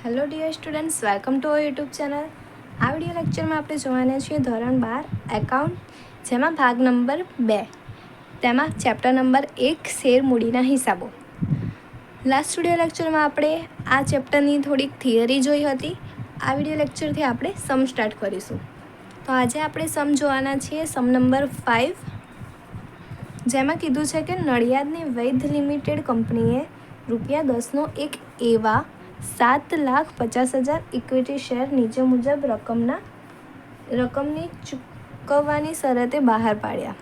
Hello dear students welcome to our YouTube channel આ video લેક્ચરમાં આપણે જોવાના છીએ ધોરણ બાર એકાઉન્ટ જેમાં ભાગ નંબર બે. તેમાં ચેપ્ટર નંબર એક, શેર મૂડીના હિસાબો. લાસ્ટ વીડિયો લેક્ચરમાં આપણે આ ચેપ્ટરની થોડીક થિયરી જોઈ હતી. આ વીડિયો લેક્ચરથી આપણે સમ સ્ટાર્ટ કરીશું. તો આજે આપણે સમ જોવાના છીએ સમ નંબર ફાઇવ જેમાં કીધું છે કે નડિયાદની વૈધ લિમિટેડ કંપનીએ રૂપિયા દસનો એક એવા સાત લાખ પચાસ હજાર ઇક્વિટી શેર નીચે મુજબ રકમના, રકમની ચૂકવવાની શરતે બહાર પાડ્યા.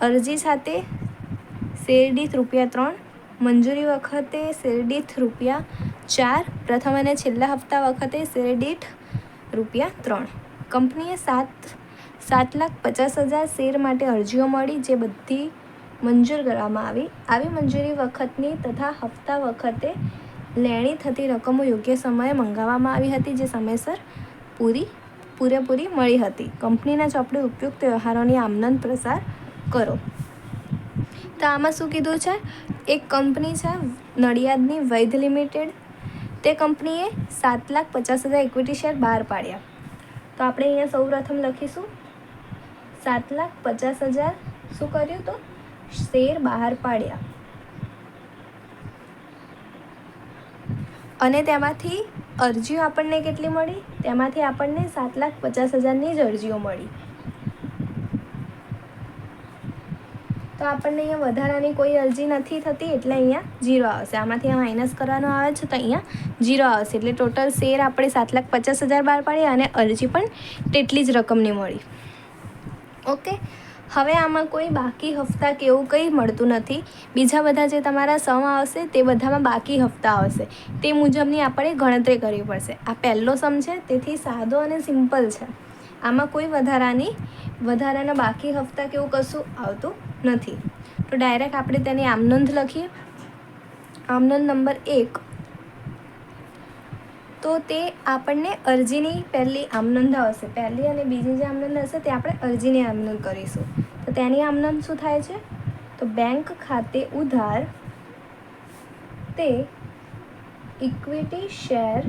અરજી સાથે શેરડીથ રૂપિયા ત્રણ, મંજૂરી વખતે શેરડીથ રૂપિયા ચાર, પ્રથમ અને છેલ્લા હપ્તા વખતે શેરડીઠ રૂપિયા ત્રણ. કંપનીએ સાત સાત લાખ પચાસ હજાર શેર માટે અરજીઓ મળી જે બધી મંજૂર કરવામાં આવી. આવી મંજૂરી વખતની તથા હપ્તા વખતે લેણી થતી રકમો યોગ્ય સમયે મંગાવવામાં આવી હતી જે સમયસર પૂરી, પૂરેપૂરી મળી હતી. કંપનીના ચોપડે ઉપયુક્ત વ્યવહારોની આમનંદ પ્રસાર કરો. તો આમાં શું કીધું છે? એક કંપની છે, નડિયાદની વૈધ લિમિટેડ. તે કંપનીએ સાત લાખ પચાસ હજાર ઇક્વિટી શેર બહાર પાડ્યા. તો આપણે અહીંયા સૌ પ્રથમ લખીશું. સાત લાખ પચાસ હજાર શું કર્યું તો? શેર બહાર પાડ્યા. અને તેમાંથી અરજીઓ આપણને કેટલી મળી? તેમાંથી આપણને સાત લાખ પચાસ હજારની જ અરજીઓ મળી. તો આપણને અહીંયા વધારાની કોઈ અરજી નથી થતી એટલે અહીંયા જીરો આવશે. આમાંથી માઇનસ કરવાનો આવે છે તો અહીંયા જીરો આવશે. એટલે ટોટલ શેર આપણે સાત લાખ પચાસ હજાર બહાર પાડી અને અરજી પણ તેટલી જ રકમની મળી. ઓકે હવે આમાં કોઈ બાકી હપ્તા કે એવું કંઈ મળતું નથી. બીજા બધા જે તમારા સમ આવશે તે બધામાં બાકી હપ્તા આવશે. તે મુજબની આપણે ગણતરી કરવી પડશે. આ પહેલો સમ છે, તેથી સાદો અને સિમ્પલ છે. આમાં કોઈ વધારાની, વધારાના બાકી હપ્તા કે એવું કશું આવતું નથી. તો ડાયરેક્ટ આપણે તેની આમનોંધ લખીએ. આમનોંધ નંબર એક તો તે આપણને અરજીની પહેલી આમનંદ આવશે. પહેલી અને બીજી જે આમનંદ હશે તે આપણે અરજીની આમનંદ કરીશું. તો તેની આમનંદ શું થાય છે? તો બેંક ખાતે ઉધાર તે ઇક્વિટી શેર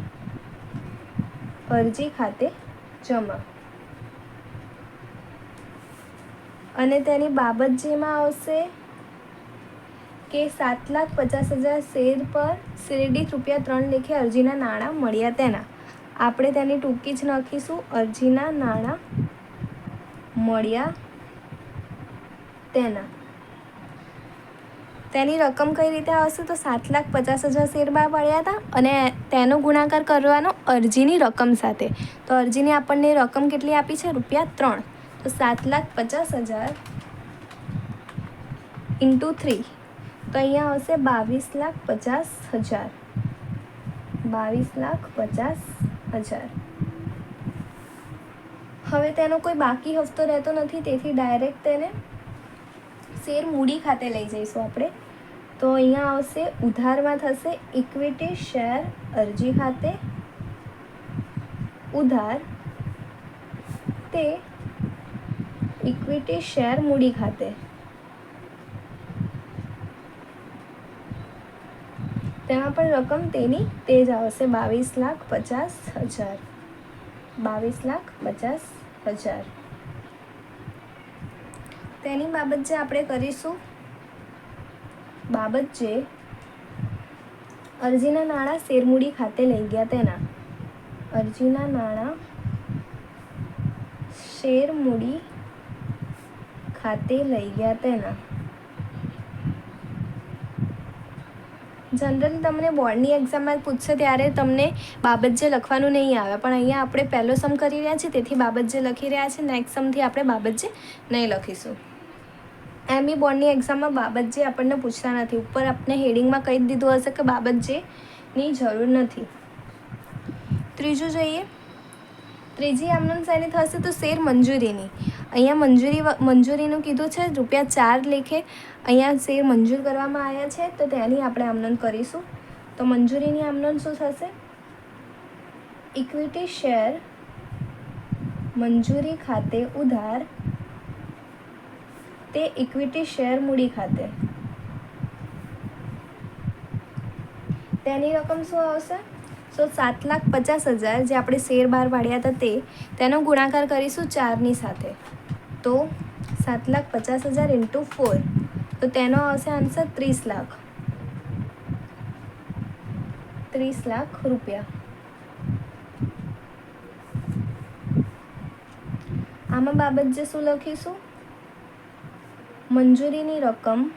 અરજી ખાતે જમા. અને તેની બાબત જેમાં આવશે? કે સાત લાખ પચાસ હજાર શેર પર શેરડી રૂપિયા ત્રણ લેખે અરજીના નાણાં મળ્યા તેના. આપણે તેની ટૂંકી જ નાખીશું. અરજીના નાણાં મળ્યા તેના. તેની રકમ કઈ રીતે આવશે? તો સાત લાખ પચાસ હજાર શેર બહાર પડ્યા હતા અને તેનો ગુણાકાર કરવાનો અરજીની રકમ સાથે. તો અરજીની આપણને રકમ કેટલી આપી છે? રૂપિયા ત્રણ. તો સાત લાખ પચાસ હજાર ઇન્ટુ થ્રી. તો અહીંયા આવશે બાવીસ લાખ પચાસ હજાર. બાવીસ લાખ પચાસ હજાર. હવે તેનો કોઈ બાકી હફતો રહેતો નથી, તેથી ડાયરેક્ટ તેને શેર મૂડી ખાતે લઈ જઈશું આપણે. તો અહીંયા આવશે, ઉધારમાં થશે ઇક્વિટી શેર અરજી ખાતે. ઉધાર તે ઇક્વિટી શેર મૂડી ખાતે. તેમાં પણ રકમ તેની તે જ આવશે. બાવીસ લાખ પચાસ હજાર. બાવીસ લાખ પચાસ હજાર. તેની બાબત જે આપણે કરીશું, બાબત જે અરજીના નાણાં શેરમૂડી ખાતે લઈ ગયા તેના. અરજીના નાણાં શેરમૂડી ખાતે લઈ ગયા તેના. જનરલ તમને બોર્ડની એક્ઝામમાં પૂછશે ત્યારે તમને બાબત જે લખવાનું નહીં આવે. પણ અહીંયા આપણે પહેલો સમ કરી રહ્યા છીએ, તેથી બાબત જે લખી રહ્યા છે નેક્સ્ટ સમથી આપણે બાબત જે નહીં લખીશું. એમ બી બોર્ડની એક્ઝામમાં બાબત જે આપણને પૂછતા નથી. ઉપર આપણે હેડિંગમાં કહી દીધું હશે કે બાબત જેની જરૂર નથી. ત્રીજું જોઈએ. ત્રીજી આમનોંધ શેની થશે તો શેર મંજૂરીની. અહીંયા મંજૂરી મંજૂરીનું કીધું છે, રૂપિયા ચાર લેખે અહીંયા શેર મંજૂર કરવામાં આવ્યા છે, તો તેની આપણે આમનોંધ કરીશું. તો મંજૂરીની આમનોંધ શું થશે? ઇક્વિટી શેર મંજૂરી ખાતે ઉધાર, તે ઇક્વિટી શેર મૂડી ખાતે. તેની રકમ શું આવશે? સો સાત લાખ પચાસ હજાર જે આપણે શેર બહાર પાડ્યા હતા તે, તેનો ગુણાકાર કરીશું ચારની સાથે. તો સાત લાખ પચાસ હજાર ઇન્ટુ ફોર તો તેનો આવશે આન્સર ત્રીસ લાખ. ત્રીસ લાખ રૂપિયા. આમાં બાબત જે શું લખીશું? મંજૂરીની રકમ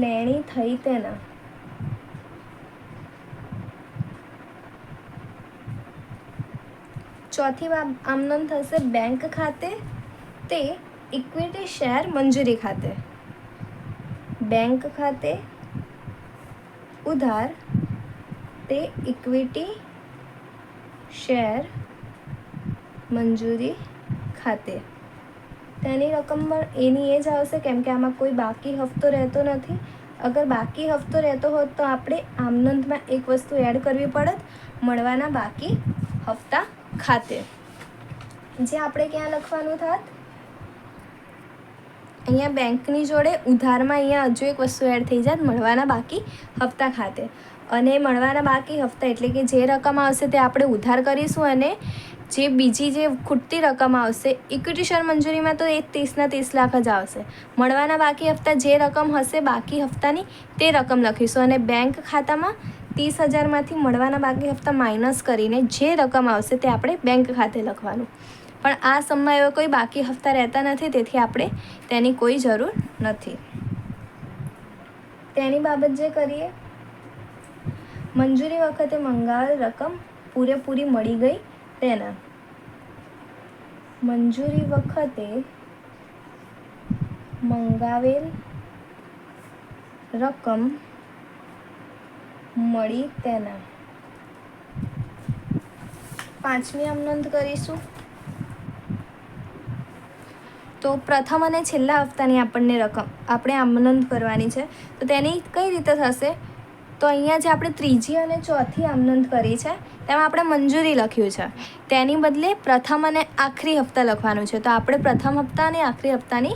લેણી થઈ તેના. ચોથી આમદન થશે બેંક ખાતે, તે ઇક્વિટી શેર મંજૂરી ખાતે. બેંક ખાતે ઉધાર, તે ઇક્વિટી શેર મંજૂરી ખાતે. તેની રકમ પણ એની એ જ આવશે કેમ કે આમાં કોઈ બાકી હફતો રહેતો નથી. અગર બાકી હફતો રહેતો હોત તો આપણે આમનંદમાં એક વસ્તુ એડ કરવી પડત, મળવાના બાકી હફતા ખાતે. જે આપણે ક્યાં લખવાનું થાત? અહીંયા બેંકની જોડે ઉધારમાં અહીંયા હજુ એક વસ્તુ એડ થઈ જાત, મળવાના બાકી હપ્તા ખાતે. અને મળવાના બાકી હપ્તા એટલે કે જે રકમ આવશે તે આપણે ઉધાર કરીશું અને જે બીજી જે ખૂટતી રકમ આવશે ઇક્વિટી શેર મંજૂરીમાં તો એ ત્રીસના ત્રીસ લાખ જ આવશે. મળવાના બાકી હપ્તા જે રકમ હશે, બાકી હપ્તાની તે રકમ લખીશું. અને બેંક ખાતામાં ત્રીસ હજારમાંથી મળવાના બાકી હપ્તા માઇનસ કરીને જે રકમ આવશે તે આપણે બેંક ખાતે લખવાનું. પણ આ સમમાં એવા કોઈ બાકી હપ્તા રહેતા નથી, તેથી આપણે તેની કોઈ જરૂર નથી. તેની બાબત જે કરીએ, મંજૂરી વખતે મંગાવેલ રકમ પૂરેપૂરી મળી ગઈ તેના. મંજૂરી વખતે મંગાવેલ રકમ મળી તેના. પાંચમી આમ નોંધ કરીશું. તો પ્રથમ અને છેલ્લા હપ્તાની આપણને રકમ. આપણે આમનંદ કરવાની છે. તો તેની કઈ રીતે થશે? તો અહીંયા જે આપણે ત્રીજી અને ચોથી આમનંદ કરી છે, તેમાં આપણે મંજૂરી લખ્યું છે. તેની બદલે પ્રથમ અને આખરી હપ્તા લખવાનું છે. તો આપણે પ્રથમ હપ્તા અને આખરી હપ્તાની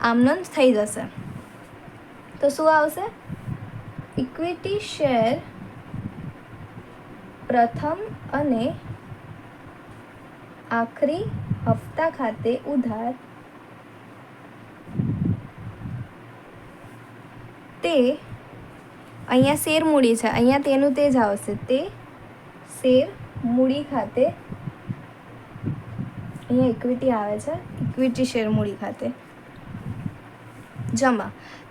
આમનંદ થઈ જશે. તો શું આવશે? ઇક્વિટી શેર પ્રથમ અને આખરી હપ્તા ખાતે ઉધાર. તે અહીંયા શેર મૂડી છે. અહીંયા તેનું તે જ આવશે. તે શેર મૂડી ખાતે અહીંયા ઇક્વિટી આવે છે. ઇક્વિટી શેર મૂડી ખાતે. જમા.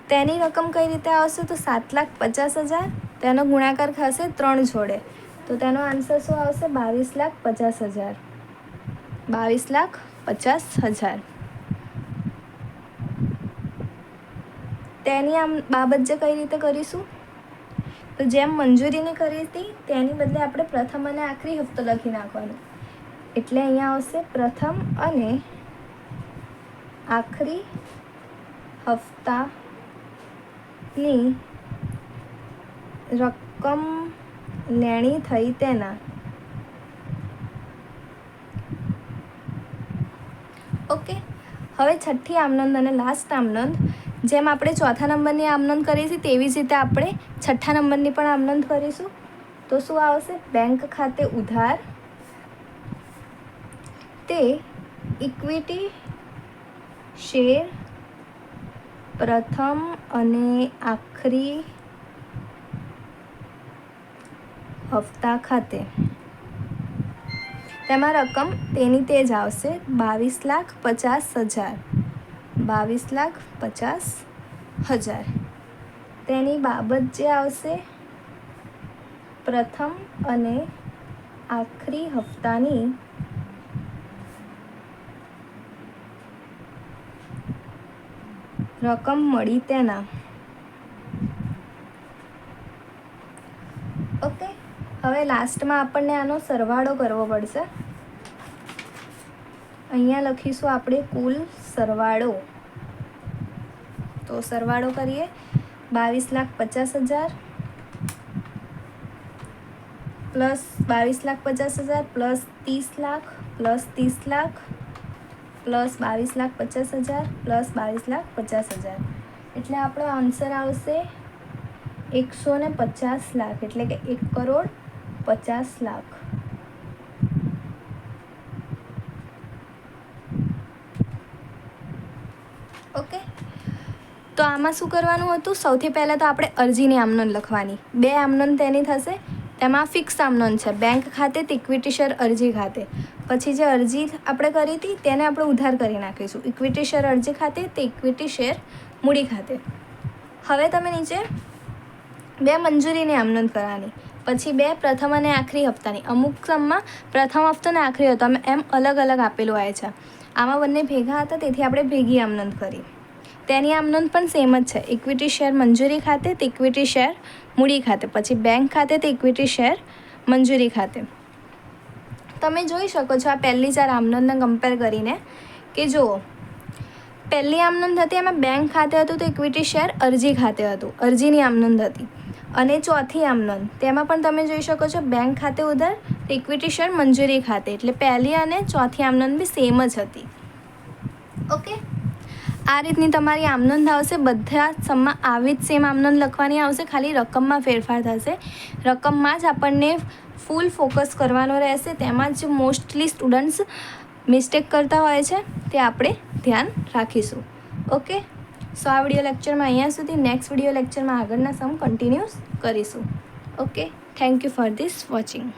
તેની રકમ કઈ રીતે આવશે તો સાત લાખ પચાસ હજાર, તેનો ગુણાકાર થશે ત્રણ જોડે. તો તેનો આન્સર શું આવશે? બાવીસ લાખ પચાસ હજાર. બાવીસ લાખ પચાસ હજાર. તેની આમ બાબત જે કઈ રીતે કરીશું? તો જેમ મંજૂરીની કરી હતી, તેની બદલે આપણે પ્રથમ અને આખરી હપ્તો લખી નાખવાનો. એટલે અહીંયા આવશે પ્રથમ અને આખરી હપ્તાની રકમ લેણી થઈ તેના. ઓકે, હવે છઠ્ઠી આમનંદ અને લાસ્ટ આમનંદ જેમ આપણે ચોથા નંબરની આમનંદ કરી છે, તેવી જ રીતે આપણે છઠ્ઠા નંબરની પણ આમનંદ કરીશું. તો શું આવશે? બેંક ખાતે ઉધાર. તે ઇક્વિટી શેર પ્રથમ અને આખરી હપ્તા ખાતે. તેમાં રકમ તેની તે જ આવશે બાવીસ લાખ પચાસ હજાર. બાવીસ લાખ પચાસ હજાર. તેની બાબત જે આવશે પ્રથમ અને આખરી હપ્તાની રકમ મળી તેના. ઓકે, હવે લાસ્ટમાં આપણને આનો સરવાળો કરવો પડશે. અહીંયા લખીશું આપણે કુલ સરવાળો. તો સરવાળો કરીએ. બાવીસ લાખ પચાસ હજાર પ્લસ બાવીસ લાખ પચાસ હજાર પ્લસ ત્રીસ લાખ, પ્લસ ત્રીસ લાખ. પ્લસ બાવીસ લાખ પચાસ હજાર, પ્લસ બાવીસ લાખ પચાસ હજાર. એટલે આપણો આન્સર આવશે એકસો ને પચાસ લાખ, એટલે કે એક કરોડ પચાસ લાખ. ઓકે? તો આમાં શું કરવાનું હતું? સૌથી પહેલાં તો આપણે અરજીની આમનોન લખવાની. બે આમનોન તેની થશે, તેમાં ફિક્સ આમનોન છે. બેંક ખાતે ઇક્વિટી શેર અરજી ખાતે. પછી જે અરજી આપણે કરી હતી તેને આપણે ઉધાર કરી નાખીશું. ઇક્વિટી શેર અરજી ખાતે તે ઇક્વિટી શેર મૂડી ખાતે. હવે તમે નીચે બે મંજૂરીની આમનોંધ કરવાની. પછી બે પ્રથમ અને આખરી હપ્તાની. અમુક સમમાં પ્રથમ હપ્તો અને આખરી અમે એમ અલગ અલગ આપેલું આવે છે. આમાં બંને ભેગા હતા, તેથી આપણે ભેગી આમનોંધ કરી. તેની આમનોંધ પણ સેમ જ છે. ઇક્વિટી શેર મંજૂરી ખાતે, તે ઇક્વિટી શેર મૂડી ખાતે. પછી બેંક ખાતે, તે ઇક્વિટી શેર મંજૂરી ખાતે. તમે જોઈ શકો છો આ પહેલી ચાર આમનંદને કમ્પેર કરીને કે જુઓ, પહેલી આમનંદ હતી, એમાં બેંક ખાતે હતું તો ઇક્વિટી શેર અરજી ખાતે હતું, અરજીની આમનંદ હતી. અને ચોથી આમનંદ તેમાં પણ તમે જોઈ શકો છો બેંક ખાતે ઉધાર, તો ઇક્વિટી શેર મંજૂરી ખાતે, એટલે પહેલી અને ચોથી આમનંદ બી સેમ જ હતી. ઓકે આ રીતની તમારી આમનોંધ આવશે, બધા સમમાં આવી જ સેમ આમનોંધ લખવાની આવશે, ખાલી રકમમાં ફેરફાર થશે. રકમમાં જ આપણને ફૂલ ફોકસ કરવાનો રહેશે, તેમાં જ મોસ્ટલી સ્ટુડન્ટ્સ મિસ્ટેક કરતા હોય છે, તે આપણે ધ્યાન રાખીશું. ઓકે સો આ વીડિયો લેક્ચરમાં અહીંયા સુધી નેક્સ્ટ વીડિયો લેક્ચરમાં આગળના સમ કન્ટિન્યુઅસ કરીશું. Okay thank you for this watching